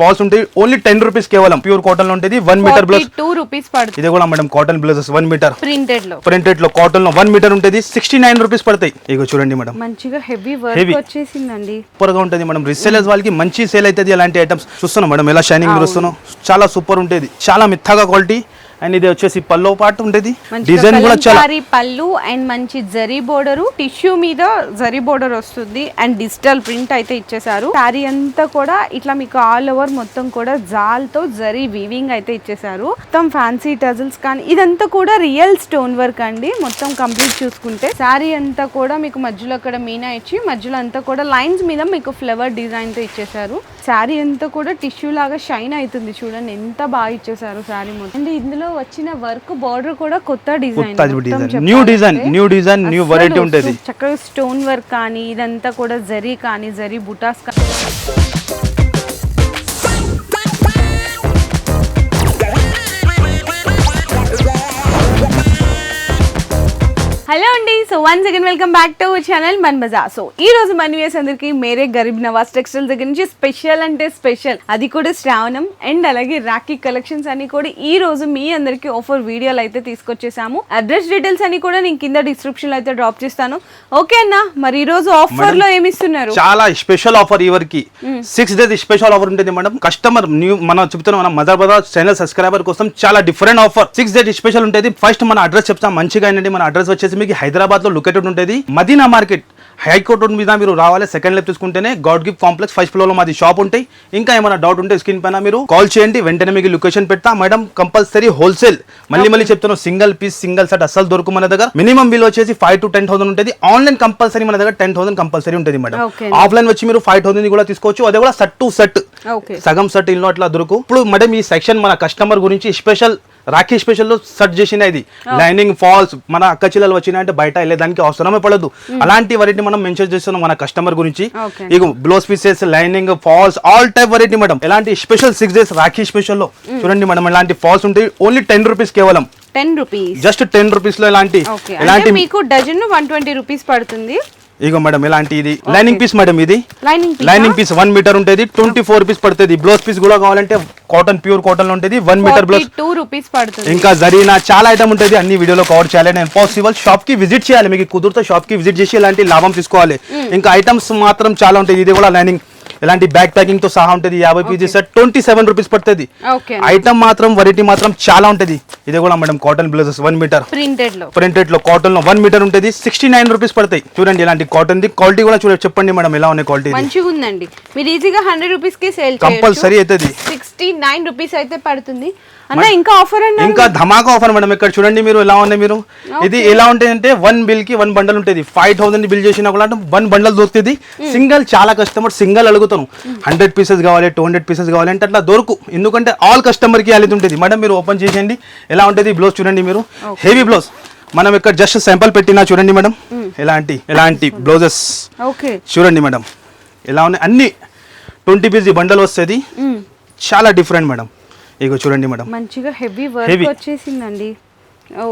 Falls ఉంటాయి. Only ten rupees కేవలం. Pure కాటన్లో ఉంటుంది one metre blouse two rupees పడుతుంది. ఇది కూడా madam cotton blouses one metre ప్రింటెడ్లో. ప్రింటెడ్లో కాటన్లో వన్ మీటర్ ఉంటుంది సిక్స్టీ నైన్ రూపీస్ పడతాయి. ఇగో చూడండి మేడం మంచిగా హెవీ. వర్క్ వచ్చేసిందండి. సూపర్గా ఉంటుంది మేడం రిసేలర్స్ వాళ్ళకి మంచి సేల్ అవుతుంది. అలాంటి ఐటమ్స్ చూస్తున్నాం మేడం ఎలా షైనింగ్ చూస్తున్నాం చాలా సూపర్ ఉంటుంది చాలా మిత్తగా క్వాలిటీ అండ్ ఇది వచ్చేసి పల్లో పాటు మంచిగా డిజైన్ కూడా చాలా పళ్ళు అండ్ మంచి జరీ బోర్డర్ టిష్యూ మీద జరీ బోర్డర్ వస్తుంది అండ్ డిజిటల్ ప్రింట్ అయితే ఇచ్చేసారు శారీ అంతా కూడా ఇట్లా మీకు ఆల్ ఓవర్ మొత్తం కూడా జాల్తో జరీ వీవింగ్ అయితే ఇచ్చేసారు మొత్తం ఫ్యాన్సీ టజల్స్ కానీ ఇదంతా కూడా రియల్ స్టోన్ వర్క్ అండి. మొత్తం కంప్లీట్ చూసుకుంటే శారీ అంతా కూడా మీకు మధ్యలో అక్కడ మీనా ఇచ్చి మధ్యలో అంతా కూడా లైన్స్ మీద మీకు ఫ్లవర్ డిజైన్తో ఇచ్చేసారు శారీ అంతా కూడా టిష్యూ లాగా షైన్ అవుతుంది చూడండి. ఎంత బాగా ఇచ్చేసారు శారీ మొత్తం. అండ్ ఇందులో వచ్చిన వర్క్ బార్డర్ కూడా కొత్త design new design new design new variety ఉంటుంది చక్కగా స్టోన్ వర్క్ కానీ ఇదంతా కూడా జరీ కానీ జరీ బుటాస్ కానీ. So once again welcome back to channel Mann బజా సో ఈ రోజు మన వ్యూస్ అందరికి మేరే గరీబ్ నవాజ్ టెక్స్టైల్ దగ్గర నుంచి స్పెషల్ అంటే స్పెషల్ అది కూడా శ్రావణం అండ్ అలాగే రాఖీ కలెక్షన్స్ అని కూడా ఈ రోజు మీ అందరికి ఆఫర్ వీడియోలు అయితే తీసుకొచ్చేసాము. అడ్రస్ డీటెయిల్స్ అని కూడా నేను కింద డిస్క్రిప్షన్లో అయితే డ్రాప్ చేస్తాను. ఓకే అన్న మరి ఈ రోజు ఆఫర్లో ఏమి ఇస్తున్నారు చాలా స్పెషల్ ఆఫర్ ఇవరికి. సిక్స్ డేస్ స్పెషల్ ఆఫర్ ఉంటుంది మేడం కస్టమర్ న్యూ మనం చెప్తున్నాం మన మదర్ బజార్ ఛానల్ సబ్స్క్రైబర్ కోసం చాలా different offer six days special ఉంటుంది. ఫస్ట్ మన అడ్రస్ చెప్తాం. మంచిగా ఏంటంటే మన అడ్రస్ వచ్చేసి మీకు హైదరాబాద్ లో లొకేటెడ్ ఉంటుంది మదీనా మార్కెట్ హైకోర్టు మీద మీరు రావాలి సెకండ్ లెఫ్ట్ తీసుకుంటేనే గాడ్ గిఫ్ట్ కాంప్లెక్స్ ఫస్ట్ ఫ్లోర్లో మాది షాప్ ఉంటాయి. ఇంకా ఏమైనా డౌట్ ఉంటే స్క్రీన్ పైన మీరు కాల్ చేయండి వెంటనే మీకు లొకేషన్ పెడతా. మేడం కంపల్సరీ హోల్సేల్ మళ్ళీ మళ్ళీ చెప్తున్నాం సింగిల్ పీస్ సింగిల్ సెట్ అసలు దొరుకు మన దగ్గర. మినిమం బిల్ వచ్చేసి ఫైవ్ టు టెన్ థౌసండ్ ఉంటుంది. ఆన్లైన్ కంపల్సరీ మన దగ్గర టెన్ థౌసండ్ కంపల్సరీ ఉంటుంది మేడం. ఆఫ్లైన్ వచ్చి మీరు ఫైవ్ థౌసండ్ కూడా తీసుకోవచ్చు. అదే కూడా సెట్ టు సెట్ సగం సెట్ ఇల్లు అట్లా దొరుకు. ఇప్పుడు మేడం ఈ సెక్షన్ మన కస్టమర్ గురించి స్పెషల్ రాఖీ స్పెషల్లో సెట్ చేసిన ఇది. లైనింగ్ ఫాల్స్ మన అక్క చిల్లలు వచ్చినాయంటే బయట వెళ్ళేదానికి అవసరమే పడదు. అలాంటి వెరైటీ మనం మెన్షన్ చేస్తున్నాం మన కస్టమర్ గురించి. ఇక blouse pieces lining falls all type variety madam ఎలాంటి స్పెషల్ సిక్స్ డేస్ రాఖీ స్పెషల్లో చూడండి మేడం ఇలాంటి ఫాల్స్ ఉంటాయి? ఓన్లీ టెన్ రూపీస్ కేవలం. టెన్ రూపీస్ జస్ట్ టెన్ రూపీస్లో ఇలాంటి ఎలాంటి మీకు డజన్ వన్ ట్వంటీ రూపీస్ పడుతుంది. ఇగో మేడం ఇలాంటి ఇది? లైనింగ్ పీస్ మేడం ఇది? లైనింగ్ పీస్ వన్ మీటర్ ఉంటుంది ట్వంటీ ఫోర్ పీస్ పడుతుంది. బ్లౌజ్ పీస్ కూడా కావాలంటే కాటన్ ప్యూర్ కాటన్లో ఉంటుంది one metre blouse two rupees పడుతుంది. ఇంకా జరీనా చాలా ఐటమ్ ఉంటుంది అన్ని వీడియోలో కవర్ చేయాలి. నేను పాసిబుల్ షాప్కి విజిట్ చేయాలి మీకు కుదిరితే షాప్కి విజిట్ చేసి ఇలాంటి లాభం తీసుకోవాలి. ఇంకా ఐటమ్స్ మాత్రం చాలా ఉంటాయి ఇది కూడా లైనింగ్ ఇలాంటి బ్యాక్ ప్యాకింగ్తో సహా ఉంటుంది. యాభై పీజీ సెట్ ట్వంటీ సెవెన్ రూపీస్ పడుతుంది. ఐటమ్ మాత్రం వెరైటీ మాత్రం చాలా ఉంటుంది. ఇది కూడా madam cotton blouses one metre ప్రింటెడ్లో. ప్రింటెడ్లో కాటన్లో వన్ మీటర్ ఉంటుంది. సిక్స్టీ నైన్ రూపీస్ పడతాయి. చూడండి ఇలాంటి కాటన్ ది. క్వాలిటీ కూడా చూడండి. చెప్పండి మేడం ఎలా ఉన్నాయి క్వాలిటీ మంచిగా ఉందండి. మీరు ఈజీగా హండ్రెడ్ రూపీస్కి సేల్ కంపల్సరీ అవుతుంది. సిక్స్టీ నైన్ రూపీస్ అయితే పడుతుంది. అన్న ఇంకా ఆఫర్ అన్న ఇంకా ధమాకా ఆఫర్ మేడం ఇక్కడ చూడండి మీరు ఎలా ఉన్నాయి మీరు. ఇది ఎలా ఉంటుంది అంటే వన్ బిల్కి వన్ బండల్ ఉంటుంది. ఫైవ్ థౌసండ్ బిల్ చేసినా కూడా వన్ బండల్ దొరుకుతుంది. సింగల్ చాలా కస్టమర్ సింగల్ అడుగుతాను. హండ్రెడ్ పీసెస్ కావాలి టూ హండ్రెడ్ పీసెస్ కావాలి అంటే అట్లా దొరుకు. ఎందుకంటే ఆల్ కస్టమర్కి అది ఉంటుంది. మేడం మీరు ఓపెన్ చేసేయండి. ఎలా ఉంటుంది బ్లౌజ్ చూడండి మీరు. హెవీ బ్లౌజ్ మనం ఇక్కడ జస్ట్ శాంపుల్ పెట్టినా చూడండి మేడం ఎలాంటి ఎలాంటి బ్లౌజెస్ ఓకే చూడండి మేడం ఎలా ఉన్నాయి? అన్ని ట్వంటీ పీస్ బండల్ వస్తుంది. చాలా డిఫరెంట్ మేడం ఇగో చూడండి మేడం మంచిగా హెవీ వర్క్. వచ్చేసిందండి.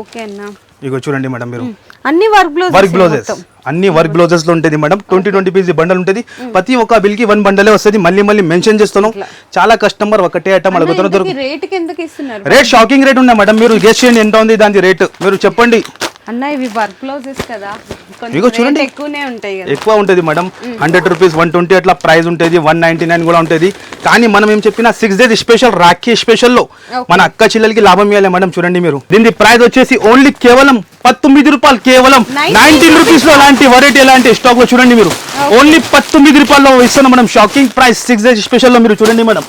ఓకే అన్న. ఇగో చూడండి మేడం మీరు. అన్ని వర్క్ బ్లౌజ్ వర్క్ బ్లౌజెస్ అన్ని వర్క్ బ్లౌజెస్లో ఉంటుంది madam twenty twenty piece bundle ఉంటుంది. ప్రతి ఒక్క బిల్కి వన్ బండలే వస్తుంది. మళ్ళీ మళ్ళీ మెన్షన్ చేస్తున్నాం. చాలా కస్టమర్ ఒకటే ఐటమ్ అడుగుతున్నారు రేట్ షాకింగ్ రేట్ ఉన్నాయి మేడం మీరు గెస్ట్ చేయండి ఎంత ఉంది దాని రేట్ మీరు చెప్పండి. అన్న ఇవి వర్క్ బ్లౌజెస్ కదా. కొంచెం ఇగో చూడండి. rate ఎక్కువనే ఉంటాయి కదా. ఎక్కువ ఉంటుంది madam hundred rupees one twenty అట్లా ప్రైస్ ఉంటుంది. వన్ నైన్టీ నైన్ కూడా ఉంటుంది. కానీ మనం ఏం చెప్పినా సిక్స్ డేస్ స్పెషల్ రాఖీ స్పెషల్లో మన అక్క చెల్లెలకి లాభం ఇవ్వాలి మేడం చూడండి మీరు. దీని ప్రైస్ వచ్చేసి ఓన్లీ కేవలం పంతొమ్మిది రూపాయలు కేవలం 19 నైన్టీన్ రూపీస్లో అలాంటి వెరైటీ ఎలాంటి స్టాక్లో చూడండి మీరు. ఓన్లీ పంతొమ్మిది రూపాయల్లో ఇస్తున్నాం madam shocking price six days స్పెషల్లో మీరు చూడండి మేడం.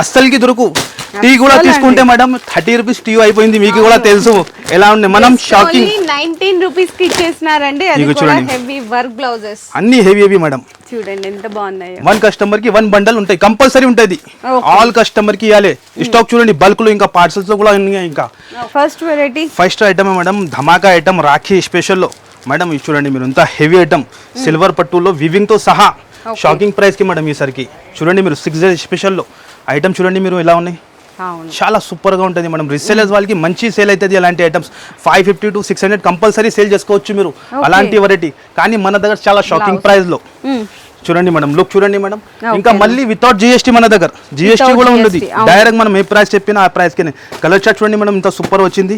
అస్సలకి దొరుకు. టీ కూడా తీసుకుంటే మేడం థర్టీ రూపీస్ టీ అయిపోయింది. మీకు కూడా తెలుసు. ఎలా ఉంది? మనం షాకింగ్ నైన్టీన్ రూపీస్కి ఇచ్చేసినారండి. చూడండి. హెవీ వర్క్ బ్లౌజెస్ అన్ని హెవీ హెవీ మేడం. చూడండి ఎంత బాగున్నాయో. వన్ కస్టమర్కి వన్ బండల్ ఉంటాయి. కంపల్సరీ ఉంటుంది. ఆల్ కస్టమర్కి ఇవ్వాలి స్టాక్ చూడండి. బల్క్లో ఇంకా పార్సల్స్లో కూడా ఉన్నాయి ఇంకా. First variety first item madam? ధమాకా ఐటమ్ రాఖీ స్పెషల్లో. మేడం ఇది చూడండి. మీరు ఇంత హెవీ ఐటమ్ సిల్వర్ పట్టులో వివింగ్తో సహా. షాకింగ్ ప్రైస్కి మేడం ఈసరికి. చూడండి మీరు సిక్స్ డేస్ స్పెషల్లో. ఐటమ్ చూడండి మీరు ఎలా ఉన్నాయి? చాలా సూపర్గా ఉంటుంది మనం రిసేలర్స్ వాళ్ళకి మంచి సేల్ అవుతుంది అలాంటి items. Five fifty to six hundred compulsory sale చేసుకోవచ్చు మీరు. అలాంటి వెరైటీ కానీ మన దగ్గర చాలా షాకింగ్ ప్రైస్లో. చూడండి మేడం లుక్ చూడండి మేడం. ఇంకా మళ్ళీ వితౌట్ జిఎస్టీ మన దగ్గర. జిఎస్టీ కూడా అవును. డైరెక్ట్ మనం ఏ ప్రైస్ చెప్పినా ఆ ప్రైస్కి కలర్ చార్ట్ చూడండి మేడం ఇంత సూపర్ వచ్చింది.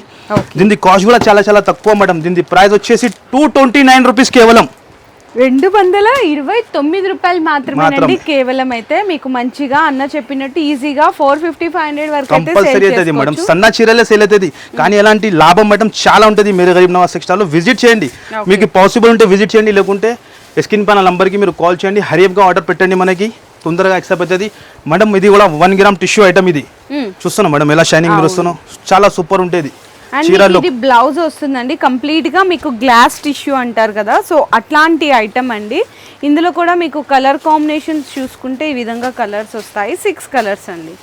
దీని కాస్ట్ కూడా చాలా చాలా తక్కువ మేడం. దీని ప్రైస్ వచ్చేసి టూ ట్వంటీ నైన్ రూపీస్ కేవలం. రెండు వందల ఇరవై తొమ్మిది రూపాయలు మాత్రమేనండి. మాత్రమే. కేవలం అయితే మీకు మంచిగా అన్న చెప్పినట్టు ఈజీగా ఫోర్ ఫిఫ్టీ ఫైవ్ హండ్రెడ్ వరకు కంపల్సరీ అవుతుంది మేడం. సన్న చీరలే సేల్ అవుతుంది. కానీ ఎలాంటి లాభం మేడం చాలా ఉంటుంది. మీరు గరీబ్ నవాజ్ సెక్స్టార్లో విజిట్ చేయండి. మీకు పాసిబుల్ ఉంటే విజిట్ చేయండి. లేకుంటే స్క్రీన్ పైన నంబర్కి మీరు కాల్ చేయండి. హరియప్గా ఆర్డర్ పెట్టండి మనకి. తొందరగా యాక్సెప్ట్ అవుతుంది. మేడం ఇది కూడా వన్ గ్రామ్ టిష్యూ ఐటమ్ ఇది. చూస్తున్నాం మేడం ఎలా షైనింగ్ మీరు చాలా సూపర్ ఉంటుంది. చీరలు. ఇది బ్లౌజ్ వస్తుందండి. కంప్లీట్గా మీకు గ్లాస్ టిష్యూ అంటారు కదా. సో అట్లాంటి ఐటమ్ అండి. ఇందులో కూడా మీకు కలర్ కాంబినేషన్స్ చూసుకుంటే ఈ విధంగా కలర్స్ వస్తాయి. సిక్స్ కలర్స్ అండి.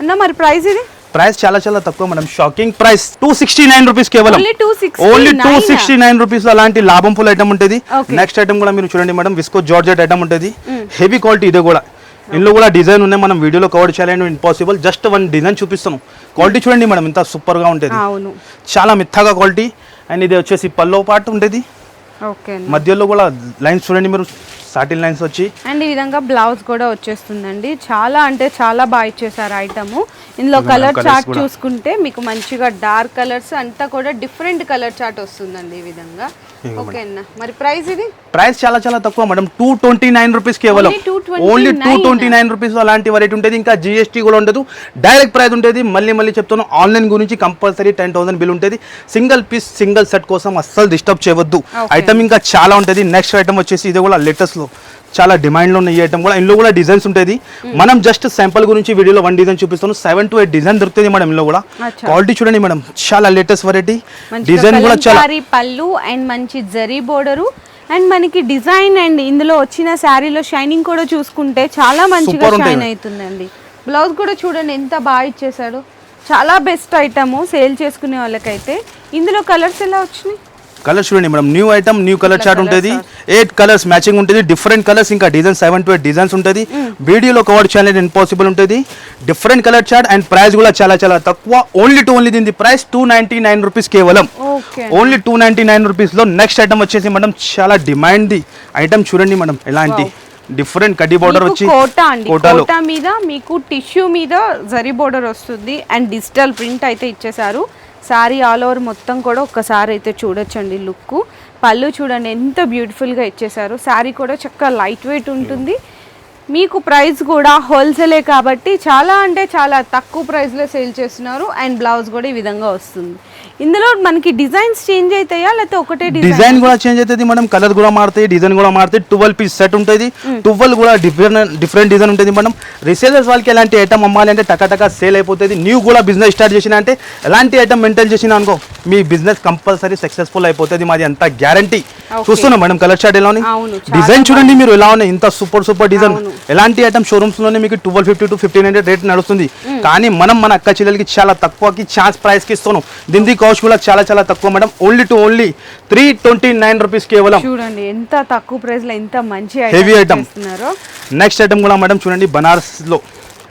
అన్న మరి ప్రైస్ ఇది? ప్రైస్ చాలా చాలా తక్కువ madam. Shocking price two sixty nine rupees కేవలం. Only 269 only two sixty nine rupees అలాంటి లాభం ఫుల్ ఐటమ్ ఉంటుంది. నెక్స్ట్ ఐటమ్ కూడా మీరు చూడండి మేడం. విస్కో జార్జెట్ ఐటమ్ ఉంటుంది. హెవీ క్వాలిటీ ఇది కూడా. ఇందులో కూడా డిజైన్ ఉన్నాయి. మనం వీడియోలో కవర్ చేయాలని ఇంపాసిబుల్ జస్ట్ వన్ డిజైన్ చూపిస్తాను క్వాలిటీ చూడండి మేడం ఇంత సూపర్గా ఉంటుంది. చాలా మెత్తగా క్వాలిటీ అండ్ ఇది వచ్చేసి పల్లో పాటు ఉంటుంది ఓకే మధ్యలో కూడా లైన్స్ చూడండి మీరు. సాటిన్ లైన్స్ వచ్చి. అండ్ ఈ విధంగా బ్లౌజ్ కూడా వచ్చేస్తుందండి. చాలా అంటే చాలా బాగా ఇచ్చేసారు ఐటమ్. ఇందులో ఇదిగో కలర్ చార్ట్. చూసుకుంటే మీకు మంచిగా డార్క్ కలర్స్ అంతా కూడా డిఫరెంట్ కలర్ చార్ట్ వస్తుందండి ఈ విధంగా. ఓకే అన్న. మరి ప్రైస్ ఇది? ప్రైస్ చాలా చాలా తక్కువ madam. Two twenty nine rupees కేవలం. Only 229 only two twenty nine rupees అలాంటి వెరైటీ ఉంటుంది ఇంకా జిఎస్టీ కూడా ఉండదు. డైరెక్ట్ ప్రైస్ ఉంటుంది మళ్ళీ మళ్ళీ చెప్తాను ఆన్లైన్ గురించి కంపల్సరీ టెన్ థౌసండ్ బిల్ ఉంటుంది సింగిల్ పీస్ సింగిల్ సెట్ కోసం అస్సలు డిస్టర్బ్ చేయవద్దు. ఐటమ్ ఇంకా చాలా ఉంటుంది నెక్స్ట్ ఐటమ్ వచ్చేసి ఇది కూడా లేటెస్ట్లో. చాలా డిమాండ్లో ఉన్న ఈ ఐటమ్ కూడా. ఇందులో కూడా డిజైన్స్ ఉంటుంది మనం జస్ట్ శాంపుల్ గురించి వీడియోలో వన్ డిజైన్ చూపిస్తాను. సెవెన్ టు ఎయిట్ డిజైన్ దొరుకుతుంది మేడం ఇందులో కూడా. క్వాలిటీ చూడండి మేడం చాలా లేటెస్ట్ వెరైటీ డిజైన్ కూడా చాలా పళ్ళు అండ్ మంచి జరీ బోర్డరు. అండ్ మనకి డిజైన్ అండ్. ఇందులో వచ్చిన శారీలో షైనింగ్ కూడా చూసుకుంటే చాలా మంచిగా. షైన్ అవుతుందండి. బ్లౌజ్ కూడా చూడండి ఎంత బాగా ఇచ్చేసాడు. చాలా బెస్ట్ ఐటమ్ సేల్ చేసుకునే వాళ్ళకైతే. ఇందులో కలర్స్ ఎలా వచ్చినాయి? కలర్ చూడండి madam. New item new colour chart ఉంటుంది. ఎయిట్ కలర్స్ మ్యాచింగ్ ఉంటుంది. డిఫరెంట్ కలర్స్ ఇంకా design seven to eight designs ఉంటుంది. వీడియోలో కవర్ చేయాలని ఇంపాసిబుల్ ఉంటుంది. Different colour chart and price కూడా చాలా చాలా తక్కువ. ఓన్లీ టు ఓన్లీ దీని price two ninety nine rupees కేవలం. ఓన్లీ టూ నైన్టీ నైన్ రూపీస్లో నెక్స్ట్ ఐటమ్ వచ్చేసి మేడం చాలా డిమాండ్ ది. ఐటమ్ చూడండి మేడం ఎలాంటి డిఫరెంట్ కడ్డీ బోర్డర్ వచ్చి కోటా అండి. కోటాలో. కోటా మీద మీకు టిష్యూ మీద జరీ బోర్డర్ వస్తుంది అండ్ డిజిటల్ ప్రింట్ అయితే ఇచ్చేసారు శారీ ఆల్ ఓవర్ మొత్తం కూడా ఒక్కసారి అయితే చూడొచ్చండి లుక్. పళ్ళు చూడండి ఎంత బ్యూటిఫుల్గా ఇచ్చేసారు శారీ కూడా చక్కగా లైట్ వెయిట్ ఉంటుంది. మీకు ప్రైస్ కూడా హోల్సేలే కాబట్టి చాలా అంటే చాలా తక్కువ ప్రైస్లో సేల్ చేస్తున్నారు. అండ్ బ్లౌజ్ కూడా ఈ విధంగా వస్తుంది. ఇందులో మనకి డిజైన్స్ చేంజ్ అవుతాయా? లేకపోతే ఒకటే డిజైన్ కూడా చేంజ్ అవుతుంది. మేడం కలర్ కూడా మారుతాయి డిజైన్ కూడా మారుతాయి. ట్వెల్వ్ పీస్ సెట్ ఉంటుంది. ట్వెల్వ్ కూడా డిఫరెంట్ డిఫరెంట్ డిజైన్ ఉంటుంది. మేడం రీసేలర్స్ వాళ్ళకి ఎలాంటి ఐటమ్ అమ్మాలి అంటే టకా సేల్ అయిపోతుంది. న్యూ కూడా బిజినెస్ స్టార్ట్ చేసిన అంటే ఎలాంటి ఐటమ్ మెయింటైన్ చేసిన అనుకో మీ బిజినెస్ కంపల్సరీ సక్సెస్ఫుల్ అయిపోతుంది. మాది అంత గ్యారంటీ. చూస్తున్నాం మేడం కలర్ చార్ట్ ఎలా డిజైన్ చూడండి మీరు ఎలా ఉన్నాయి. ఇంత సూపర్ సూపర్ డిజైన్. ఎలాంటి ఐటమ్ షోరూమ్స్లోనే మీకు twelve fifty to fifteen hundred rate నడుస్తుంది. కానీ మనం మన అక్క చెల్లెలకి చాలా తక్కువకి ఛాన్స్ ప్రైస్కి ఇస్తున్నాం. దీని కాస్ట్ కూడా చాలా చాలా తక్కువ madam. Only to only three twenty nine rupees కేవలం. చూడండి ఎంత తక్కువ ప్రైస్లో ఎంత మంచి Heavy ఐటమ్ నెక్స్ట్ ఐటమ్ కూడా మేడం చూడండి బనారస్లో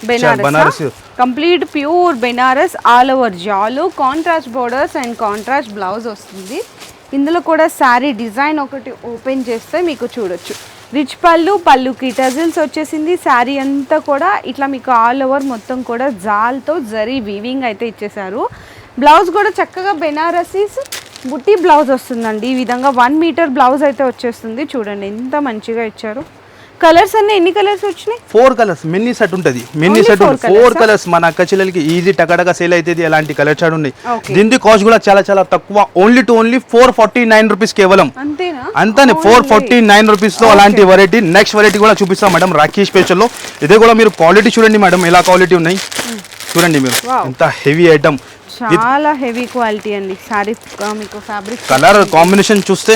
Banaras Benaras complete pure Benaras all over జాలు contrast borders and contrast blouse వస్తుంది. ఇందులో కూడా శారీ డిజైన్ ఒకటి ఓపెన్ చేస్తే మీకు చూడొచ్చు. రిచ్ పళ్ళు పళ్ళుకి టజిల్స్ వచ్చేసింది. శారీ అంతా కూడా ఇట్లా మీకు ఆల్ ఓవర్ మొత్తం కూడా జాల్తో జరీ వీవింగ్ అయితే ఇచ్చేసారు బ్లౌజ్ కూడా చక్కగా బెనారసీస్ బుట్టి బ్లౌజ్ వస్తుందండి. ఈ విధంగా వన్ మీటర్ బ్లౌజ్ అయితే వచ్చేస్తుంది. చూడండి ఎంత మంచిగా ఇచ్చారు. కలర్స్ అన్నీ ఎన్ని కలర్స్ వచ్చినాయి? ఫోర్ కలర్స్ మినీ సెట్ ఉంటుంది. Mini Only set four? Colours మన అక్క చెల్లెలకి ఈజీ టకటక సేల్ అవుతుంది అలాంటి కలర్ చార్ట్ ఉన్నాయి. Okay. దీని కాస్ట్ కూడా చాలా చాలా తక్కువ. Only to only four forty nine rupees కేవలం. అంతేనా? అంతానే ఫోర్ ఫార్టీ నైన్ రూపీస్తో అలాంటి వెరైటీ నెక్స్ట్ వెరైటీ కూడా చూపిస్తాం మేడం. రాఖీ స్పెషల్లో. ఇదే కూడా మీరు క్వాలిటీ చూడండి మేడం ఎలా క్వాలిటీ ఉన్నాయి. చూడండి మీరు. ఎంత హెవీ ఐటమ్ చాలా హెవీ క్వాలిటీ అండి. సారీ మీకు ఫ్యాబ్రిక్ కలర్ కాంబినేషన్ చూస్తే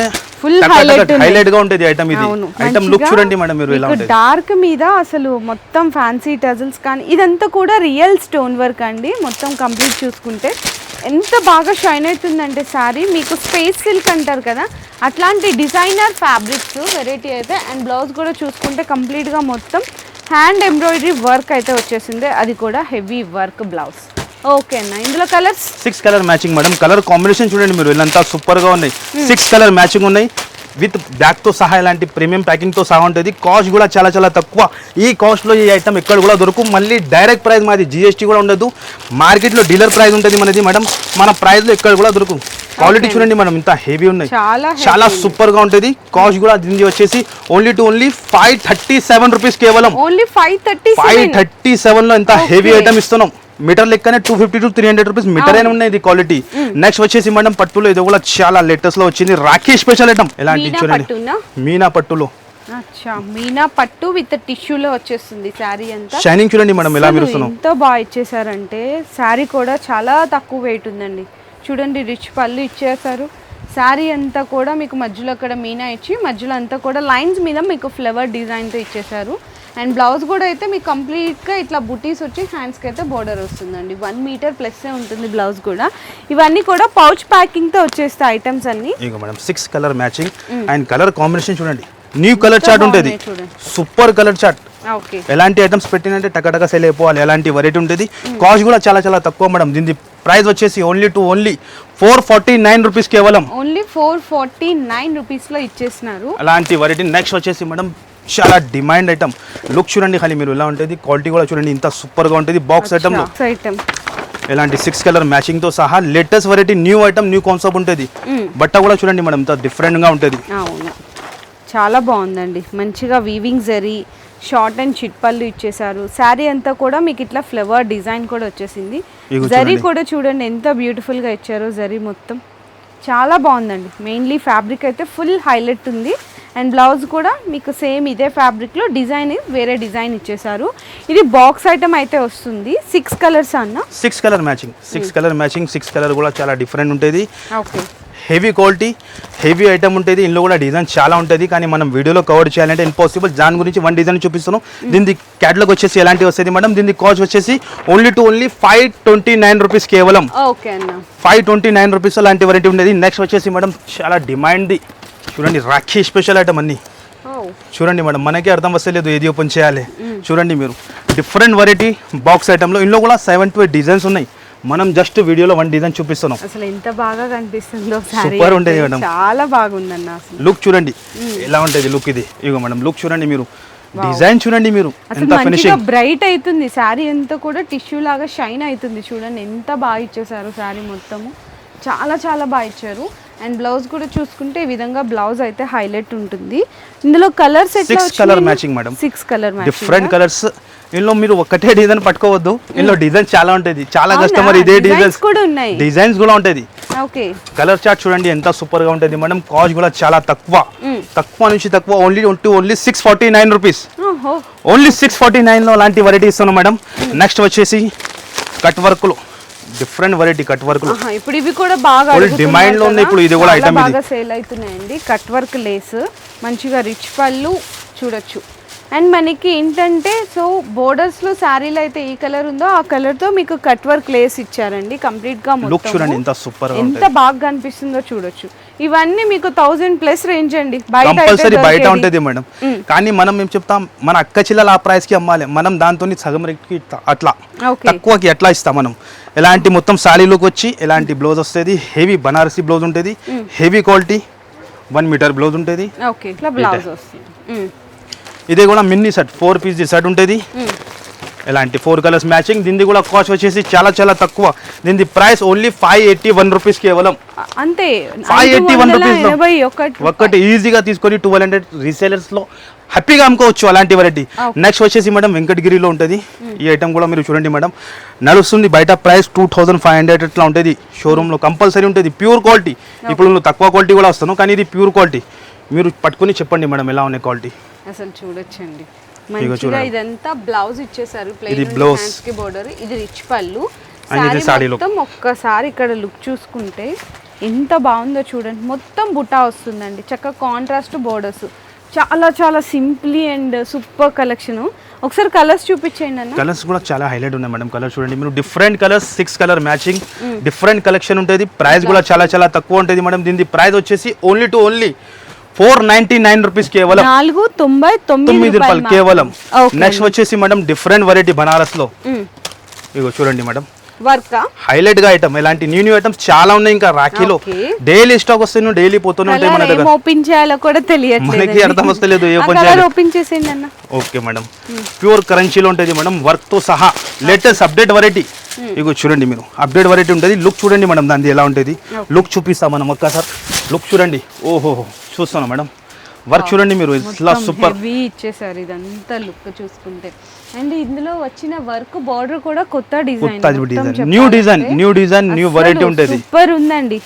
highlight ఉంది. హైలైట్గా ఉంటుంది ఐటమ్ ఇది. ఐటమ్ లుక్ చూడండి మేడం మీరు ఉంటుంది. డార్క్ మీద అసలు మొత్తం ఫ్యాన్సీ టజల్స్ కానీ ఇదంతా కూడా రియల్ స్టోన్ వర్క్ అండి. మొత్తం కంప్లీట్ చూసుకుంటే. ఎంత బాగా షైన్ అవుతుందంటే సారీ మీకు స్పేస్ సిల్క్ అంటారు కదా అట్లాంటి డిజైనర్ ఫ్యాబ్రిక్స్ వెరైటీ అయితే అండ్ బ్లౌజ్ కూడా చూసుకుంటే కంప్లీట్గా మొత్తం హ్యాండ్ ఎంబ్రాయిడరీ వర్క్ అయితే వచ్చేసింది. అది కూడా హెవీ వర్క్ బ్లౌజ్. ఓకే అన్న. ఇందులో colours? Six colour matching madam colour combination చూడండి మీరు. వీళ్ళంతా సూపర్గా ఉన్నాయి. సిక్స్ కలర్ మ్యాచింగ్ ఉన్నాయి. విత్ బ్యాగ్తో సహా ఇలాంటి ప్రీమియం ప్యాకింగ్తో సహా ఉంటుంది. కాస్ట్ కూడా చాలా చాలా తక్కువ. ఈ కాస్ట్లో ఈ ఐటమ్ ఎక్కడ కూడా దొరకు మళ్ళీ డైరెక్ట్ ప్రైస్ మాది. జిఎస్టీ కూడా ఉండదు. మార్కెట్లో డీలర్ ప్రైస్ ఉంటుంది మనది మేడం మన ప్రైస్లో ఎక్కడ కూడా దొరుకు క్వాలిటీ చూడండి మేడం ఇంత హెవీ ఉన్నాయి. చాలా. సూపర్గా ఉంటుంది. కాస్ట్ కూడా దీనికి వచ్చేసి only to only five thirty seven rupees కేవలం. Only five thirty five thirty సెవెన్లో ఎంత హెవీ. ఐటమ్ ఇస్తున్నాం. మీటర్ లెక్కనే two fifty to three hundred rupees metre అయినా ఉన్నాయి ఇది క్వాలిటీ నెక్స్ట్ వచ్చేసి మేడం పట్టులో ఇది కూడా చాలా లేటెస్ట్లో వచ్చింది. రాఖీ స్పెషల్ ఐటమ్ ఎలాంటి మీనా చూడండి? మీనా పట్టులో. మీనా పట్టు విత్ టిష్యూలో వచ్చేస్తుంది శారీ అంతా. షైనింగ్ చూడండి మేడం ఎలా ఎంత బాగా ఇచ్చేసారంటే శారీ కూడా చాలా తక్కువ వెయిట్ ఉందండి. చూడండి రిచ్ పళ్ళు ఇచ్చేసారు శారీ అంతా కూడా మీకు మధ్యలో అక్కడ మీనా ఇచ్చి మధ్యలో అంతా కూడా లైన్స్ మీద మీకు ఫ్లవర్ డిజైన్తో ఇచ్చేసారు అండ్ బ్లౌజ్ కూడా అయితే మీకు కంప్లీట్గా ఇట్లా బుటీస్ వచ్చి హ్యాండ్స్కి అయితే బోర్డర్ వస్తుందండి. వన్ మీటర్ ప్లస్ ఉంటుంది బ్లౌజ్ కూడా. ఇవన్నీ కూడా పౌచ్ ప్యాకింగ్తో వచ్చేస్తాయి ఐటమ్స్ అన్నీ. Madam six colour matching and colour combination చూడండి. న్యూ కలర్ చార్ట్ ఉంటుంది. Super colour chart okay. ఎలాంటి ఐటమ్స్ పెట్టినంటే టకటక సెల్ అయిపోవాలి. ఎలాంటి వెరైటీ ఉంటుంది. కాస్ట్ కూడా చాలా చాలా తక్కువ మేడం. దీని ప్రైస్ వచ్చేసి only to only four forty nine rupees కేవలం. ఓన్లీ ఫోర్ ఫార్టీ నైన్ రూపీస్లో ఇచ్చేసినారు. అలాంటి వెరైటీ నెక్స్ట్ వచ్చేసి మేడం చాలా డిమాండ్ ఐటమ్ లుక్ చూడండి ఖాళీ మీరు ఎలా ఉంటుంది? క్వాలిటీ కూడా చూడండి ఇంత సూపర్గా ఉంటుంది బాక్స్ ఐటమ్ ఐటమ్ ఇలాంటి సిక్స్ కలర్ మ్యాచింగ్తో సహా latest variety new item new concept ఉంటుంది. బట్ట కూడా చూడండి మేడం ఇంత డిఫరెంట్గా ఉంటుంది. అవును. చాలా బాగుందండి. మంచిగా వీవింగ్ జరీ షార్ట్ అండ్ చిట్ పళ్ళు ఇచ్చేసారు శారీ అంతా కూడా మీకు ఇట్లా ఫ్లవర్ డిజైన్ కూడా వచ్చేసింది. జరీ. కూడా చూడండి ఎంత బ్యూటిఫుల్గా ఇచ్చారో జరీ మొత్తం. చాలా బాగుందండి. మెయిన్లీ ఫ్యాబ్రిక్ అయితే ఫుల్ హైలైట్ ఉంది. అండ్ బ్లౌజ్ కూడా మీకు సేమ్ ఇదే ఫ్యాబ్రిక్లో డిజైన్ వేరే డిజైన్ ఇచ్చేసారు ఇది బాక్స్ ఐటమ్ అయితే వస్తుంది. సిక్స్ కలర్స్ అన్న. Six colour matching six colour matching six colour కూడా చాలా డిఫరెంట్ ఉంటుంది okay heavy quality heavy item ఉంటుంది. ఇందులో కూడా డిజైన్ చాలా ఉంటుంది. కానీ మనం వీడియోలో కవర్ చేయాలంటే ఇంపాసిబుల్ దాని గురించి వన్ డిజైన్ చూపిస్తున్నాం. దీని క్యాటలాగ్ వచ్చేసి ఎలాంటి వస్తుంది మేడం దీని కాస్ట్ వచ్చేసి only to only five twenty nine rupees కేవలం ఫైవ్ ట్వంటీ నైన్ రూపీస్ అలాంటి వెరైటీ ఉండేది. నెక్స్ట్ వచ్చేసి మేడం చాలా డిమాండ్ది చూడండి రాఖీ స్పెషల్ ఐటమ్ అన్ని. చూడండి మేడం మనకే అర్థం వస్తలేదు ఏది ఓపెన్ చేయాలి. చూడండి మీరు. డిఫరెంట్ వెరైటీ బాక్స్ ఐటమ్లో ఇందులో కూడా సెవెన్ టు ఎయిట్ డిజైన్స్ ఉన్నాయి. మనం జస్ట్ వీడియోలో వన్ డిజైన్ చూపిస్తున్నాం. అసలు ఎంత బాగా కనిపిస్తుందో Super ఉంటుంది. మేడం. చాలా బాగుందన్న లుక్ చూడండి. ఎలా ఉంటుంది లుక్ ఇది? ఇగో మేడం లుక్ చూడండి మీరు. డిజైన్ చూడండి మీరు. ఎంత ఫినిషింగ్ బ్రైట్ అవుతుంది. శారీ అంతా కూడా టిష్యూ లాగా షైన్ అవుతుంది. చూడండి ఎంత బాగా ఇచ్చేసారు శారీ మొత్తము. చాలా చాలా బాగా ఇచ్చారు. అండ్ బ్లౌజ్ కూడా చూసుకుంటే ఈ విధంగా బ్లౌజ్ అయితే హైలైట్ ఉంటుంది. ఇందులో colours Six colour matching, madam. Six colour different colours ఇందులో మీరు ఒక్కటే డిజైన్ పట్టుకోవద్దు. ఇందులో డిజైన్ చాలా ఉంటుంది చాలా? కస్టమర్ ఇదే డిజైన్స్ కూడా ఉన్నాయి. డిజైన్స్ కూడా ఉంటుంది ఓకే కలర్ చార్ట్ చూడండి ఎంత సూపర్గా ఉంటుంది. మేడం కాస్ట్ కూడా చాలా తక్కువ. తక్కువ నుంచి తక్కువ only to only six forty nine rupees only six forty నైన్లో అలాంటి వెరైటీ ఇస్తున్నాం మేడం నెక్స్ట్ వచ్చేసి కట్ వర్క్లో డిఫరెంట్ వెరైటీ కట్ వర్క్లో ఆహా, ఇప్పుడు ఇవి కూడా బాగా demand లో కదా. ఇప్పుడు ఇది కూడా ఇది. బాగా సేల్ అవుతున్నాయండి. కట్ వర్క్ లేస్ మంచిగా రిచ్ పళ్ళు చూడొచ్చు. అండ్ మనకి ఏంటంటే సో బోర్డర్స్లో శారీలో అయితే ఈ కలర్ ఉందో ఆ కలర్తో మీకు కట్ వర్క్ లేస్ ఇచ్చారండి కంప్లీట్గా లుక్ మొత్తము. చూడండి ఎంత సూపర్ ఎంత బాగా కనిపిస్తుందో చూడొచ్చు. ఇవన్నీ మీకు థౌజండ్ ప్లస్ రేంజ్ అండి. కంపల్సరీ బయట. ఉంటుంది మేడం. కానీ మనం ఏం చెప్తాం మన అక్క చిల్లల ఆ ప్రైస్కి అమ్మాలి. మనం దాంతో సగం రేట్కి అట్లా. ఓకే తక్కువకి ఎట్లా ఇస్తాం మనం? ఎలాంటి మొత్తం సారీలోకి వచ్చి ఎలాంటి బ్లౌజ్ వస్తుంది? హెవీ బనారసి బ్లౌజ్ ఉంటుంది. Heavy quality one metre blouse ఉంటుంది. ఓకే ఇట్లా బ్లౌజ్ వస్తుంది. ఇదే కూడా mini set four piece set ఉంటుంది. ఇలాంటి ఫోర్ కలర్స్ మ్యాచింగ్ దీనిది కూడా కాస్ట్ వచ్చేసి చాలా చాలా తక్కువ. దీని price only five eighty one rupees కేవలం. అంతే. ఫైవ్ ఎయిటీ వన్ రూపీస్ ఒక్కటి ఈజీగా తీసుకొని ట్వెల్వ్ హండ్రెడ్ రీసేలర్స్లో హ్యాపీగా అమ్ముకోవచ్చు అలాంటి వెరైటీ. నెక్స్ట్ వచ్చేసి మేడం వెంకటగిరిలో ఉంటుంది. ఈ ఐటమ్ కూడా మీరు చూడండి మేడం నడుస్తుంది బయట price two thousand five hundred అట్లా ఉంటుంది. షోరూమ్లో కంపల్సరీ ఉంటుంది. ప్యూర్ క్వాలిటీ ఇప్పుడు తక్కువ క్వాలిటీ కూడా వస్తాను కానీ ఇది ప్యూర్ క్వాలిటీ మీరు పట్టుకొని చెప్పండి మేడం ఎలా ఉన్నాయి క్వాలిటీ అసలు చూడొచ్చండి. మంచిగా. ఇదంతా బ్లౌజ్ ఇచ్చేసారు ప్లెయిన్ blouse. హ్యాండ్స్కి బోర్డర్ ఇది రిచ్ పళ్ళు. మొత్తం ఒక్కసారి ఇక్కడ లుక్ చూసుకుంటే ఎంత బాగుందో చూడండి. మొత్తం బుటా వస్తుందండి. చక్కగా కాంట్రాస్ట్ బోర్డర్స్ చాలా చాలా సింప్లీ అండ్ సూపర్ కలెక్షన్ ఒకసారి కలర్స్ చూపించేయండి అన్న. కలర్స్ కూడా చాలా హైలైట్ ఉన్నాయి మేడం కలర్ చూడండి. మీరు different colours six colour matching different collection ఉంటుంది. ప్రైస్ కూడా చాలా చాలా తక్కువ ఉంటుంది మేడం దీని ప్రైస్ వచ్చేసి only to only four ninety nine rupees కేవలం నాలుగు తొంభై తొమ్మిది రూపాయలు కేవలం. నెక్స్ట్ వచ్చేసి మేడం డిఫరెంట్ వెరైటీ బనారస్లో. ఇగో చూడండి మేడం. వర్క్ హైలైట్గా ఐటమ్ ఇలాంటి న్యూ న్యూ ఐటమ్స్ చాలా ఉన్నాయి ఇంకా రాఖీలో. డైలీ స్టాక్ వస్తున్నాయి డైలీ పోతూనే ఉంటాయి మన దగ్గర. ఓపెన్ చేయాలో కూడా తెలియట్లేదు మనకి అర్థం వస్తలేదు ఓపెన్ చేయాలి. ఓపెన్ చేసేయండి అన్న. Okay madam. ప్యూర్ కరెన్సీలో ఉంటుంది మేడం వర్క్తో సహా. లేటెస్ట్ అప్డేట్ వెరైటీ ఇగో చూడండి మీరు అప్డేట్ వెరైటీ ఉంటుంది. లుక్ చూడండి మేడం దాన్ని ఎలా ఉంటుంది. లుక్ చూపిస్తాం మనం ఒక్కసారి. లుక్ చూడండి. ఓహో చూస్తున్నాం మేడం. వర్క్ చూడండి మీరు ఇట్లా సూపర్ ఇచ్చేసారు ఇదంతా లుక్ చూసుకుంటే. అండ్ ఇందులో వచ్చిన వర్క్ బార్డర్ కూడా కొత్త డిజైన్ కొత్త design new design new design new variety ఉంటుంది. సూపర్ ఉందండి.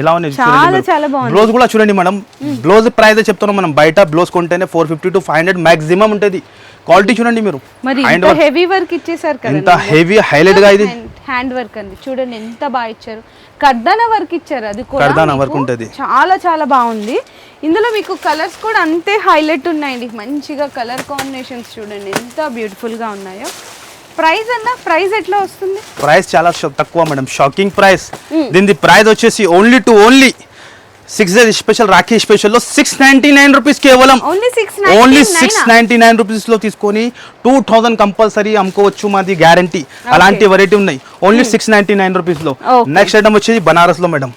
ఎలా ఉంది చాలా చాలా బాగుంది. బ్లౌజ్ కూడా చూడండి మేడం. బ్లౌజ్ ప్రైస్ చెప్తున్నాం మనం. బయట blouse కొంటేనే four fifty to five hundred maximum ఉంటుంది. క్వాలిటీ చూడండి మీరు. మరి ఇంత హెవీ వర్క్ ఇచ్చేసారు కదా ఎంత హెవీ హైలైట్గా ఇది. హ్యాండ్ వర్క్ అండి. చూడండి ఎంత బాగా ఇచ్చారు. కర్దాన వర్క్ ఇచ్చారు అది కూడా. కర్దానా వర్క్ ఉంటది. చాలా చాలా బాగుంది. ఇందులో మీకు కలర్స్ కూడా అంతే హైలైట్ ఉన్నాయండి. మంచిగా కలర్ కాంబినేషన్స్ చూడండి ఎంత బ్యూటిఫుల్గా ఉన్నాయో. ప్రైస్ అన్న? ప్రైస్ ఎట్లా వస్తుంది? ప్రైస్ చాలా తక్కువ మేడం. షాకింగ్ ప్రైస్ దీని ప్రైస్ వచ్చేసి only to only six day special Rakhi స్పెషల్లో six ninety nine rupees కేవలం ఓన్లీ సిక్స్ నైన్టీ నైన్ రూపీస్లో తీసుకొని టూ థౌసండ్ కంపల్సరీ అమ్ముకోవచ్చు మాది గ్యారంటీ అలాంటి వెరైటీ ఉన్నాయి. ఓన్లీ సిక్స్ నైన్టీ నైన్ రూపీస్లో. నెక్స్ట్ ఐటమ్ వచ్చేది బనారస్లో మేడం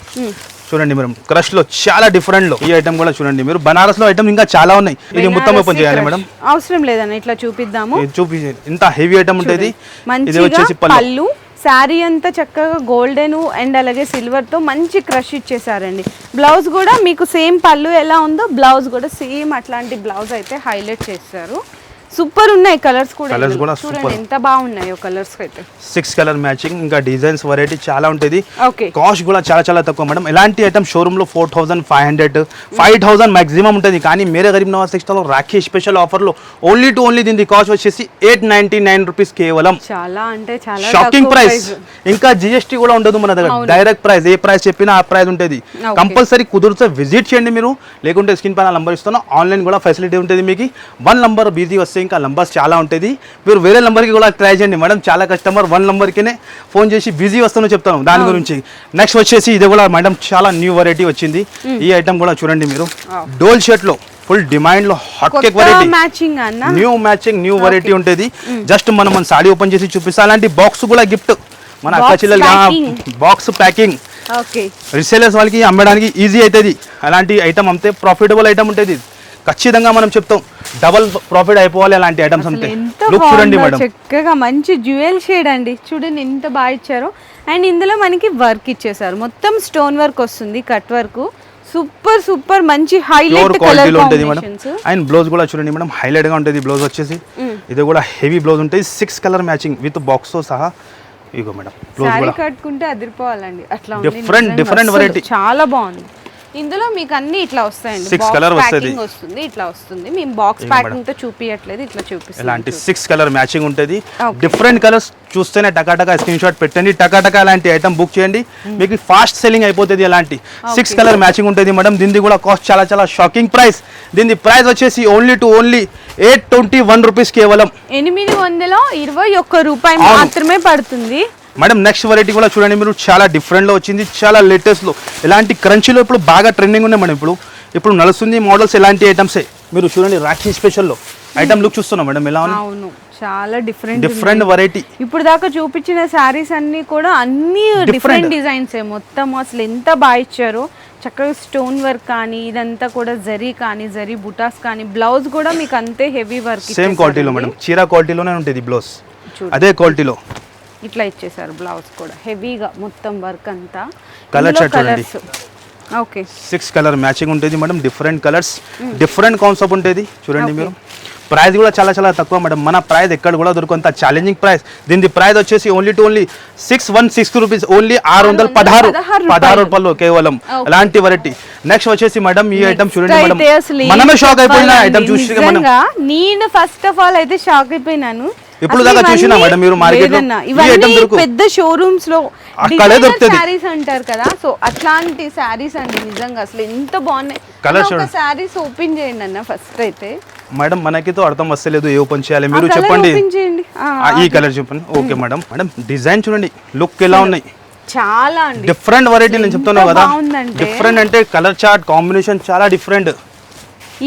చూడండి మేడం క్రష్లో చాలా డిఫరెంట్లో ఈ ఐటమ్ కూడా చూడండి మీరు. బనారస్లో ఐటమ్ ఇంకా చాలా ఉన్నాయి. ఇది మొత్తం ఓపెన్ చేయాలి మేడం అవసరం లేదన్న ఇట్లా చూపిద్దాము. చూపి ఇంత హెవీ ఐటమ్ ఉంటుంది. ఇది వచ్చేసి పళ్ళు. శారీ అంతా చక్కగా గోల్డెన్ అండ్ అలాగే సిల్వర్తో మంచి క్రష్ ఇచ్చేసారండి బ్లౌజ్ కూడా మీకు సేమ్ పళ్ళు ఎలా ఉందో బ్లౌజ్ కూడా సేమ్ అట్లాంటి బ్లౌజ్ అయితే హైలైట్ చేస్తారు సూపర్ ఉన్నాయి కలర్స్ కూడా ఇందులో. కూడా super. ఎంత బాగున్నాయో కలర్స్ అయితే. సిక్స్ కలర్ మ్యాచింగ్ ఇంకా డిజైన్స్ వెరైటీ చాలా ఉంటుంది ఓకే కాస్ట్ కూడా చాలా చాలా తక్కువ మేడం ఎలాంటి item షోరూమ్లో four thousand five hundred five thousand maximum ఉంటుంది. కానీ మేరే గరీబ్ నవాజ్ టెక్స్టైల్ రాఖీ స్పెషల్ ఆఫర్లో ఓన్లీ టు ఓన్లీ దీని కాస్ట్ వచ్చేసి ఎయిట్ నైన్టీ నైన్ రూపీస్ కేవలం. చాలా అంటే చాలా షాకింగ్ ప్రైస్. ఇంకా జిఎస్టీ కూడా ఉండదు మన దగ్గర. డైరెక్ట్ ప్రైస్ ఏ ప్రైస్ చెప్పినా ఆ ప్రైస్ ఉంటుంది. కంపల్సరీ కుదిరితే విజిట్ చేయండి మీరు. లేకుంటే స్క్రీన్ పైన నంబర్ ఇస్తాను ఆన్లైన్ కూడా ఫెసిలిటీ ఉంటుంది మీకు. వన్ నంబర్ బిజీ వస్తే ఇంకా నంబర్స్ చాలా ఉంటుంది మీరు వేరే నంబర్కి కూడా ట్రై చేయండి. మేడం చాలా కస్టమర్ వన్ నంబర్కినే ఫోన్ చేసి బిజీ వస్తానో చెప్తాను. దాని గురించి. నెక్స్ట్ వచ్చేసి ఇది కూడా మేడం చాలా న్యూ వెరైటీ వచ్చింది. ఈ ఐటమ్ కూడా చూడండి మీరు. డోల్ షర్ట్లో ఫుల్ డిమాండ్లో హాట్ కేక్ వెరైటీ మ్యాచింగ్ అన్న? న్యూ మ్యాచింగ్ న్యూ వెరైటీ ఉంటుంది. జస్ట్ మనం మన సాడీ ఓపెన్ చేసి చూపిస్తా. అలాంటి బాక్స్ కూడా గిఫ్ట్ మన అక్క చెల్లెలు. బాక్స్ ప్యాకింగ్ రీసేలర్స్ వాళ్ళకి అమ్మడానికి ఈజీ అవుతుంది. అలాంటి ఐటమ్ అంతే ప్రాఫిటబుల్ ఐటమ్ ఉంటుంది. ఖచ్చితంగా మనం చెప్తాం డబల్ ప్రాఫిట్ అయిపోవాలి అలాంటి ఐటమ్స్ అంతే ఎంత లుక్ చూడండి మేడం. చక్కగా మంచి జ్యువెల్ షేడ్ అండి. చూడండి ఎంత బాగా ఇచ్చారో. అండ్ ఇందులో మనకి వర్క్ ఇచ్చేసారు మొత్తం స్టోన్ వర్క్ వస్తుంది కట్ వర్క్ సూపర్ సూపర్ మంచి హైలైట్ కలర్ ఉంటుంది మేడం. అండ్ బ్లౌజ్ కూడా చూడండి మేడం హైలైట్గా ఉంటుంది బ్లౌజ్ వచ్చేసి. ఇది కూడా హెవీ బ్లౌజ్ ఉంటుంది సిక్స్ కలర్ మ్యాచింగ్ విత్ బాక్స్తో సహా. ఇగో మేడం బ్లౌజ్ కూడా. కట్టుకుంటే అదిరిపోవాలండి. అట్లా different అస్సలు variety. చాలా బాగుంది. ఇందులో మీకు అన్ని ఇట్లా వస్తాయండి. Box colour వస్తది. వస్తుంది ఇట్లా వస్తుంది. మేము బాక్స్ ప్యాకింగ్తో చూపియట్లేదు ఇట్లా చూపిస్తాం ఇలాంటి సిక్స్ కలర్ మ్యాచింగ్ ఉంటుంది. డిఫరెంట్ కలర్స్ చూస్తేనే టకాటకా స్క్రీన్ షాట్ పెట్టండి. టకాటకా అలాంటి ఐటమ్ బుక్ చేయండి. మీకు ఫాస్ట్ సెల్లింగ్ అయిపోతుంది అలాంటి సిక్స్ కలర్ మ్యాచింగ్ ఉంటుంది మేడం. దీనిది కూడా కాస్ట్ చాలా చాలా షాకింగ్ ప్రైస్ దీని ప్రైస్ వచ్చేసి only to only eight twenty one rupees కేవలం. ఎనిమిది వందల ఇరవై ఒక్క రూపాయి. మాత్రమే పడుతుంది. మేడం నెక్స్ట్ వెరైటీ కూడా చూడండి మీరు. చాలా డిఫరెంట్లో వచ్చింది. చాలా లేటెస్ట్లో ఇలాంటి క్రంచీలో ఇప్పుడు బాగా ట్రెండింగ్ ఉన్నాయి మేడం ఇప్పుడు. ఇప్పుడు నడుస్తుంది మోడల్స్ ఎలాంటి ఐటమ్సే మీరు చూడండి రాఖీ స్పెషల్లో ఐటమ్ లుక్ చూస్తున్నాం మేడం. ఎలా అవును. చాలా డిఫరెంట్ డిఫరెంట్ వెరైటీ ఇప్పుడు దాకా చూపించిన శారీస్ అన్ని కూడా అన్ని. డిఫరెంట్ డిజైన్స్ మొత్తం అసలు ఎంత బాగా ఇచ్చారో. చక్కగా స్టోన్ వర్క్ కానీ ఇదంతా కూడా జరీ కానీ జరీ బుటాస్ కానీ బ్లౌజ్ కూడా మీకు అంతే హెవీ వర్క్ సేమ్ క్వాలిటీలో మేడం. చీర క్వాలిటీలోనే ఉంటుంది బ్లౌజ్. అదే క్వాలిటీలో ఇట్లా ఇచ్చేసారు బ్లౌజ్ కూడా. హెవీగా మొత్తం వర్క్ అంతా. Chart చూడండి. ఓకే. సిక్స్ కలర్ మ్యాచింగ్ ఉంటుంది madam different colours different concept ఉంటుంది. చూడండి మీరు. ప్రైస్ కూడా చాలా చాలా తక్కువ మేడం. మన ప్రైస్ ఎక్కడ కూడా దొరకంత ఛాలెంజింగ్ ప్రైస్ దీని ప్రైస్ వచ్చేసి only two only six one six rupees only ఆరు వందల పదహారు పదహారు రూపాయలు. కేవలం. అలాంటి వెరైటీ నెక్స్ట్ వచ్చేసి మేడం ఈ ఐటమ్ చూడండి మేడం. మనమే షాక్ అయిపోయిన ఐటమ్ చూసి నేను ఫస్ట్ ఆఫ్ ఆల్ అయితే షాక్ అయిపోయినాను. ఇప్పుడు దాకా చూసినా మేడం మీరు మార్కెట్లో? పెద్ద షోరూమ్స్లో అక్కడే దొరుకుతది. శారీస్ అంటారు కదా. సో అట్లాంటి శారీస్ అండి నిజంగా అసలు ఎంత బాగున్నాయి. చూడండి. శారీస్ ఓపెన్ చేయండి అన్న ఫస్ట్ అయితే. మేడం మనకితో అర్థం వస్తలేదు ఏ ఓపెన్ చేయాలి. మీరు చెప్పండి. ఈ కలర్ చెప్పండి ఓకే మేడం. మేడం డిజైన్ చూడండి. లుక్ ఎలా ఉన్నాయి? చాలా డిఫరెంట్ వెరైటీ నేను చెప్తున్నాను ఎంత కదా. డిఫరెంట్ అంటే కలర్ చార్ట్ కాంబినేషన్ చాలా డిఫరెంట్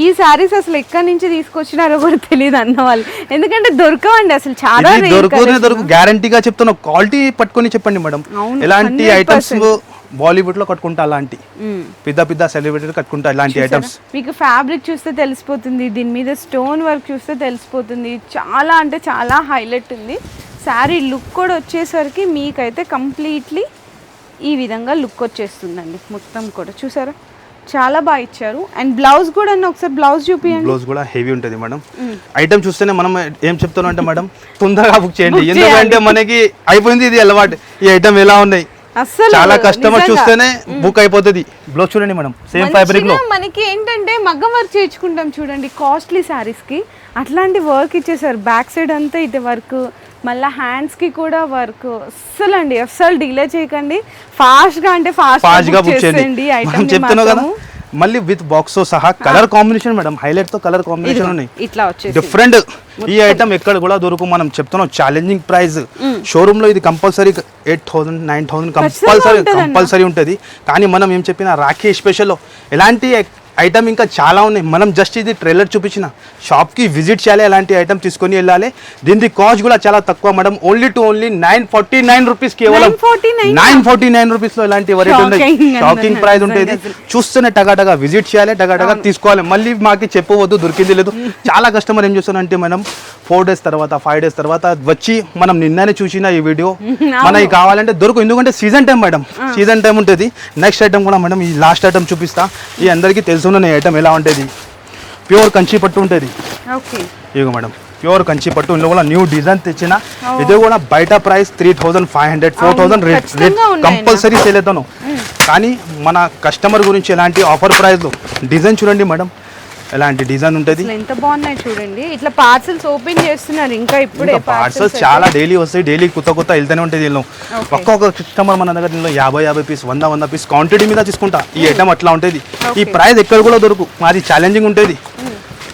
ఈ సారీస్ అసలు ఎక్కడి నుంచి తీసుకొచ్చినారో కూడా తెలియదు అన్న వాళ్ళు. ఎందుకంటే దొరకవండి అసలు చాలా collection. దొరుకు గ్యారంటీగా చెప్తున్నా క్వాలిటీ పట్టుకొని చెప్పండి మేడం. ఎలాంటి 100%. ఐటమ్స్ బాలీవుడ్లో కట్టుకుంటా అలాంటి. పెద్ద పెద్ద సెలబ్రిటీ కట్టుకుంటా ఇలాంటి ఐటమ్స్ మీకు ఫ్యాబ్రిక్ చూస్తే తెలిసిపోతుంది దీని మీద స్టోన్ వర్క్ చూస్తే తెలిసిపోతుంది. చాలా అంటే చాలా హైలైట్ ఉంది. శారీ లుక్ కూడా వచ్చేసరికి మీకైతే కంప్లీట్లీ ఈ విధంగా లుక్ వచ్చేస్తుందండి మొత్తం కూడా. చూసారా? చాలా బాగా ఇచ్చారు. అండ్ బ్లౌజ్ కూడా అన్న ఒకసారి బ్లౌజ్ చూపియండి. బ్లౌజ్ కూడా హెవీ ఉంటుంది మేడం ఐటమ్ చూస్తేనే మనం ఏం చెప్తున్నాం అంటే మేడం తొందరగా బుక్ చేయండి. ఎందుకంటే మనకి అయిపోయింది ఇది అలవాటు. ఈ ఐటమ్ ఎలా ఉన్నాయి? అస్సలు చాలా కస్టమర్. చూస్తేనే బుక్ అయిపోతుంది. బ్లౌజ్ చూడండి మేడం సేమ్ ఫ్యాబ్రిక్లో. మనకి ఏంటంటే మగ్గం వర్క్ చేయించుకుంటాం చూడండి కాస్ట్లీ శారీస్కి. అట్లాంటి వర్క్ ఇచ్చేసారు. బ్యాక్ సైడ్ అంతా ఇది వర్క్ మళ్ళీ హ్యాండ్స్కి కూడా వర్క్ అస్సలు అండి అస్సలు డిలే చేయకండి. ఫాస్ట్గా అంటే ఫాస్ట్ ఫాస్ట్గా బుక్ చేయండి. మనం చెప్తున్నాం కదా మళ్ళీ విత్ బాక్స్ సహా కలర్ కాంబినేషన్ మేడం హైలైట్తో కలర్ కాంబినేషన్ ఉన్నాయి. ఇట్లా వచ్చేసి డిఫరెంట్ ఈ ఐటమ్ ఎక్కడ కూడా దొరుకు మనం చెప్తున్నాం ఛాలెంజింగ్ ప్రైస్ షోరూమ్లో ఇది compulsory eight thousand nine thousand compulsory. Compulsory ఉంటుంది. కానీ మనం ఏం చెప్పిన రాఖీ స్పెషల్ ఎలాంటి ఐటమ్ ఇంకా చాలా ఉన్నాయి. మనం జస్ట్ ఇది ట్రైలర్ చూపించిన. షాప్కి విజిట్ చేయాలి అలాంటి ఐటమ్ తీసుకొని వెళ్ళాలి. దీని కాస్ట్ కూడా చాలా తక్కువ madam only two only nine forty nine rupees కేవలం 949 నైన్ ఫార్టీ నైన్ రూపీస్లో ఇలాంటి వెరైటీ ఉన్నాయి షాకింగ్ ప్రైస్ ఉంటుంది. చూస్తేనే టగాటగా విజిట్ చేయాలి టగాటగా తీసుకోవాలి. మళ్ళీ మాకు చెప్పవద్దు దొరికింది లేదు. చాలా కస్టమర్ ఏం చేస్తారంటే మనం ఫోర్ డేస్ తర్వాత ఫైవ్ డేస్ తర్వాత వచ్చి మనం నిన్ననే చూసిన ఈ వీడియో మనకి కావాలంటే దొరుకు ఎందుకంటే season time madam season time ఉంటుంది. నెక్స్ట్ ఐటమ్ కూడా మేడం ఈ లాస్ట్ ఐటమ్ చూపిస్తా. ఈ అందరికీ తెలుసున్న ఐటమ్ ఎలా ఉంటుంది ప్యూర్ కంచి పట్టు ఉంటుంది ఇగో మేడం ప్యూర్ కంచి పట్టు ఇందులో కూడా న్యూ డిజైన్ తెచ్చిన ఇది కూడా బయట price three thousand five hundred four thousand rate rate. Compulsory sale అవుతాను కానీ మన కస్టమర్ గురించి ఎలాంటి ఆఫర్ ప్రైస్లో డిజైన్ చూడండి మేడం. ఎలాంటి డిజైన్ ఉంటుంది? ఎంత బాగున్నాయి చూడండి. ఇట్లా పార్సల్స్ ఓపెన్ చేస్తున్నారు ఇంకా ఇప్పుడే పార్సల్స్ చాలా డైలీ వస్తాయి డైలీ కొత్త కొత్త వెళ్తూనే ఉంటుంది దీనిలో. ఒక్కొక్క కస్టమర్ మన దగ్గర దీనిలో యాభై యాభై పీస్ వంద వంద పీస్ క్వాంటిటీ మీద తీసుకుంటా. ఈ ఐటమ్ అట్లా ఉంటుంది. ఈ ప్రైస్ ఎక్కడ కూడా దొరుకు మాది ఛాలెంజింగ్ ఉంటుంది.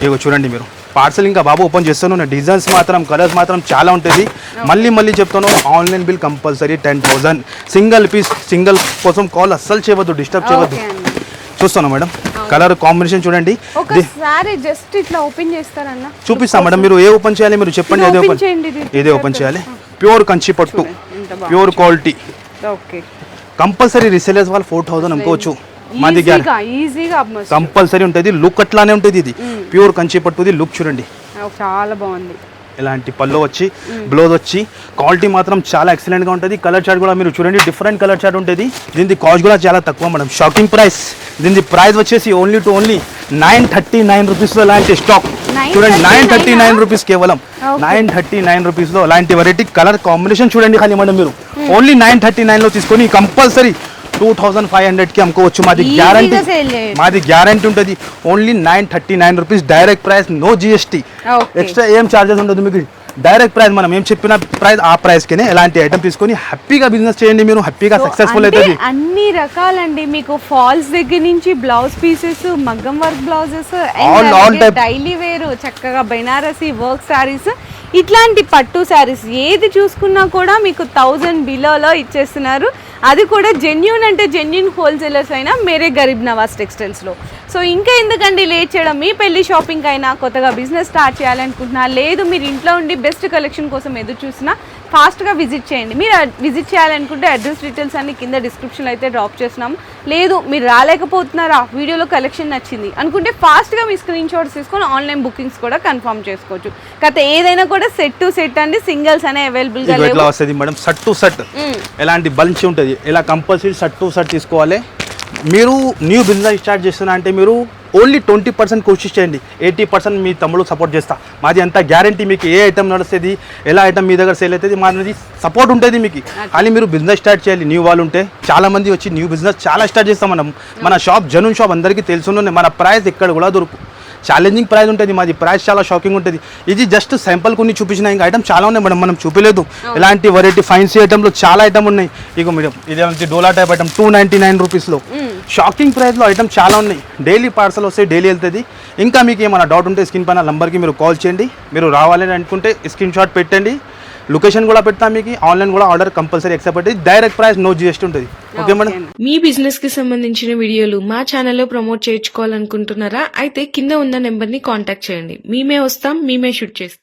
ఇగో చూడండి మీరు. పార్సల్ ఇంకా బాబు ఓపెన్ చేస్తాను డిజైన్స్ మాత్రం కలర్స్ మాత్రం చాలా ఉంటుంది. మళ్ళీ మళ్ళీ చెప్తాను online bill compulsory ten thousand single piece single కోసం కాల్ అస్సలు చేయవద్దు డిస్టర్బ్ చేయవద్దు. చూస్తాను మేడం. కలర్ కాంబినేషన్ చూడండి. ఒకసారి జస్ట్ ఇట్లా ఓపెన్ చేస్తారన్న. చూపిస్తాం మేడం మీరు ఏ ఓపెన్ చేయాలి మీరు చెప్పండి ఏది ఓపెన్. ఇదే ఓపెన్ చేయాలి? ప్యూర్ కంచి పట్టు pure quality okay compulsory resellers వాళ్ళు ఫోర్ థౌసండ్ అనుకోవచ్చు. అమ్మొచ్చు. కంపల్సరీ ఉంటుంది లుక్ అట్లానే ఉంటుంది ఇది. ప్యూర్ కంచి పట్టుది లుక్ చూడండి. చాలా బాగుంది. ఇలాంటి పళ్ళు వచ్చి బ్లౌజ్ వచ్చి క్వాలిటీ మాత్రం చాలా excellent గా ఉంటుంది. కలర్ చార్ట్ కూడా మీరు చూడండి డిఫరెంట్ కలర్ చార్ట్ ఉంటుంది. దీని కాస్ట్ కూడా చాలా తక్కువ మేడం. షాకింగ్ ప్రైస్ దీని ప్రైస్ వచ్చేసి only two only nine thirty nine రూపీస్లో ఇలాంటి స్టాక్ 939 చూడండి నైన్ థర్టీ నైన్? రూపీస్ కేవలం. నైన్ థర్టీ నైన్ రూపీస్లో అలాంటి వెరైటీ కలర్ కాంబినేషన్ చూడండి ఖాళీ మేడం మీరు. ఓన్లీ నైన్ థర్టీ నైన్లో తీసుకొని కంపల్సరీ టూ థౌసండ్ ఫైవ్ హండ్రెడ్కి అమ్ముకోవచ్చు. మాది గ్యారంటీ. మాది గ్యారంటీ ఉంటుంది. Only nine thirty nine rupees direct price no GST. Extra ఏం చార్జెస్ ఉండదు మీకు. డైరెక్ట్ ప్రైస్ మనం ఏం చెప్పిన ప్రైస్ ఆ ప్రైస్కి ఎలాంటి ఐటమ్ తీసుకొని హ్యాపీగా బిజినెస్ చేయండి మీరు. హ్యాపీగా సక్సెస్ఫుల్ అవుతుంది. అన్ని రకాలండి. మీకు ఫాల్స్ దగ్గర నుంచి బ్లౌజ్ పీసెస్ మగ్గం వర్క్ బ్లౌజెస్. డైలీ వేర్ చక్కగా బెనారసి వర్క్ శారీస్ ఇట్లాంటి పట్టు శారీస్ ఏది చూసుకున్నా కూడా మీకు థౌజండ్ బిలోలో ఇచ్చేస్తున్నారు. అది కూడా జెన్యున్ అంటే జెన్యున్ హోల్సేలర్స్ అయినా మేరే గరీబ్ నవాజ్ టెక్స్టైల్స్లో సో ఇంకా ఎందుకండి లేట్ చేయడం? మీ పెళ్ళి షాపింగ్ అయినా కొత్తగా బిజినెస్ స్టార్ట్ చేయాలనుకుంటున్నా లేదు మీరు ఇంట్లో ఉండి బెస్ట్ కలెక్షన్ కోసం ఎదురు చూసినా ఫాస్ట్గా విజిట్ చేయండి. మీరు విజిట్ చేయాలనుకుంటే అడ్రస్ డీటెయిల్స్ అన్ని కింద డిస్క్రిప్షన్లో అయితే డ్రాప్ చేస్తున్నాము లేదు మీరు రాలేకపోతున్నారా? వీడియోలో కలెక్షన్ నచ్చింది. అనుకుంటే ఫాస్ట్గా మీ స్క్రీన్ షాట్స్ తీసుకొని ఆన్లైన్ బుకింగ్స్ కూడా కన్ఫర్మ్ చేసుకోవచ్చు. కాకపోతే ఏదైనా కూడా సెట్ టు సెట్ అండి సింగిల్స్ అనే అవైలబుల్గా లేవు. వస్తుంది మేడం సట్ టు సట్ ఎలాంటి బంచ్ ఉంటుంది? ఇలా కంపల్సరీ సట్ టు సట్ తీసుకోవాలి? మీరు న్యూ బిజినెస్ స్టార్ట్ చేస్తున్నా అంటే మీరు ఓన్లీ ట్వంటీ పర్సెంట్ కోషిష్ చేయండి. ఎయిటీ పర్సెంట్ మీ తమ్ముడు సపోర్ట్ చేస్తా. మాది అంత గ్యారంటీ మీకు ఏ ఐటమ్ నడుస్తుంది ఎలా ఐటమ్ మీ దగ్గర సేల్ అవుతుంది మాది సపోర్ట్ ఉంటుంది మీకు. కానీ మీరు బిజినెస్ స్టార్ట్ చేయాలి న్యూ వాళ్ళు ఉంటే. చాలా మంది వచ్చి న్యూ బిజినెస్ చాలా స్టార్ట్ చేస్తాం మనం. మన షాప్ జనూన్ షాప్ అందరికీ తెలుసున్న మన ప్రైస్ ఎక్కడ కూడా దొరుకు ఛాలెంజింగ్ ప్రైస్ ఉంటుంది మాది ప్రైస్ చాలా షాకింగ్ ఉంటుంది. ఇది జస్ట్ శాంపుల్ కొన్ని చూపించిన ఇంకా ఐటమ్ చాలా ఉన్నాయి మేడం మనం చూపించలేదు ఇలాంటి వెరైటీ ఫైన్సీ ఐటమ్లో చాలా ఐటమ్ ఉన్నాయి. ఇక మేడం ఇది డోలా type item two ninety nine రూపీస్లో షాకింగ్ ప్రైస్లో ఐటమ్ చాలా ఉన్నాయి. డైలీ పార్సల్ వస్తే డైలీ వెళ్తుంది. ఇంకా మీకు ఏమైనా డౌట్ ఉంటే స్క్రీన్ పైన నంబర్కి మీరు కాల్ చేయండి. మీరు రావాలని అనుకుంటే స్క్రీన్ షాట్ పెట్టండి. లొకేషన్ కూడా పెడతాం మీకు. ఆన్లైన్ కూడా order compulsory except direct price no GST ఉంటుంది. Okay madam? మీ బిజినెస్కి సంబంధించిన వీడియోలు మా ఛానల్లో ప్రమోట్ చేయించుకోవాలనుకుంటున్నారా? అయితే కింద ఉన్న నెంబర్ని కాంటాక్ట్ చేయండి. మేమే వస్తాం మేమే షూట్ చేస్తాం.